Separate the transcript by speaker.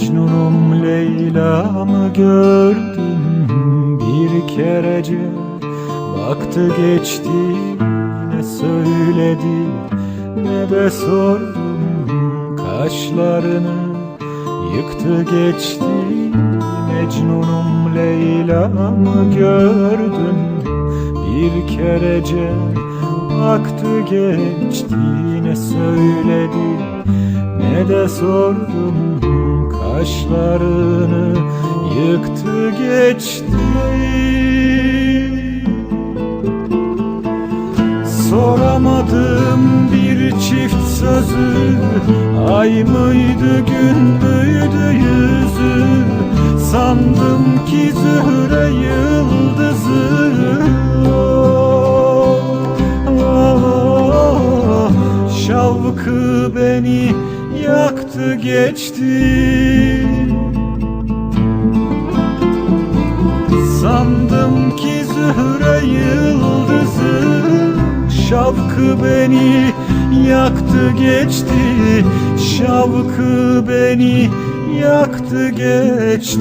Speaker 1: Mecnun'um Leyla'mı gördüm bir kerece. Baktı geçti ne söyledi ne de sordum Kaşlarını. Yıktı geçti Mecnun'um Leyla'mı gördüm bir kerece. Baktı geçti ne söyledi ne de sordum kaşlarını yıktı geçti. Soramadım bir çift sözü. Ay mıydı gün müydü yüzü? Sandım ki zühre yıldızı. Oh, oh, Şavkı beni yaktı geçti. Sandım ki zühre yıldızı Şavkı beni yaktı geçti. Şavkı beni yaktı geçti